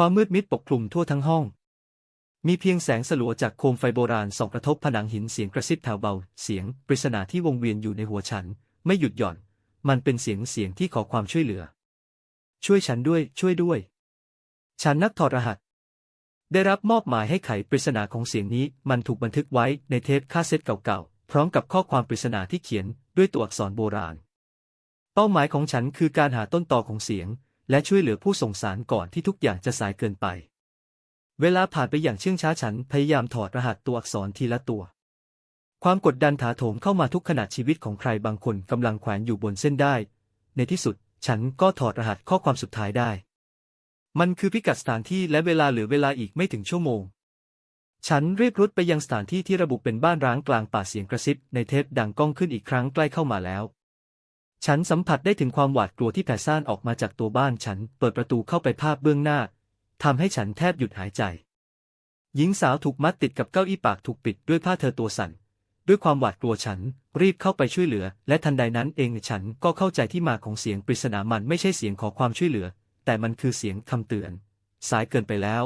ความมืดมิดปกคลุมทั่วทั้งห้อง มีเพียงแสงสลัวจากโคมไฟโบราณส่องกระทบผนังหินเสียงกระซิบแผ่วเบา เสียงปริศนาที่วงเวียนอยู่ในหัวฉัน ไม่หยุดหย่อน มันเป็นเสียงเสียงที่ขอความช่วยเหลือ ช่วยฉันด้วย ช่วยด้วย ฉันนักถอดรหัส ได้รับมอบหมายให้ไขปริศนาของเสียงนี้ มันถูกบันทึกไว้ในเทปคาสเซ็ตเก่าๆ พร้อมกับข้อความปริศนาที่เขียนด้วยตัวอักษรโบราณ เป้าหมายของฉันคือการหาต้นตอของเสียง และช่วยเหลือผู้ส่งสารก่อนที่ทุกอย่างจะสายเกินไป เวลาผ่านไปอย่างเชื่องช้าฉันพยายามถอดรหัสตัวอักษรทีละตัว ความกดดันถาโถมเข้ามาทุกขณะชีวิตของใครบางคนกำลังแขวนอยู่บนเส้นได้ ในที่สุด ฉันก็ถอดรหัสข้อความสุดท้ายได้ มันคือพิกัดสถานที่และเวลาเหลือเวลาอีกไม่ถึงชั่วโมง ฉันรีบรุดไปยังสถานที่ที่ระบุเป็นบ้านร้างกลางป่าเสียงกระซิบในเทปดังก้องขึ้นอีกครั้งใกล้เข้ามาแล้ว ฉันสัมผัสได้ถึงความหวาดกลัวที่แผ่ซ่านออกมาจากตัวบ้านฉันเปิดประตูเข้าไปภาพเบื้องหน้าทำให้ฉันแทบหยุดหายใจ หญิงสาวถูกมัดติดกับเก้าอี้ปากถูกปิดด้วยผ้าเธอตัวสั่น ด้วยความหวาดกลัวฉันรีบเข้าไปช่วยเหลือ และทันใดนั้นเองฉันก็เข้าใจที่มาของเสียงปริศนามันไม่ใช่เสียงขอความช่วยเหลือ แต่มันคือเสียงคำเตือน สายเกินไปแล้ว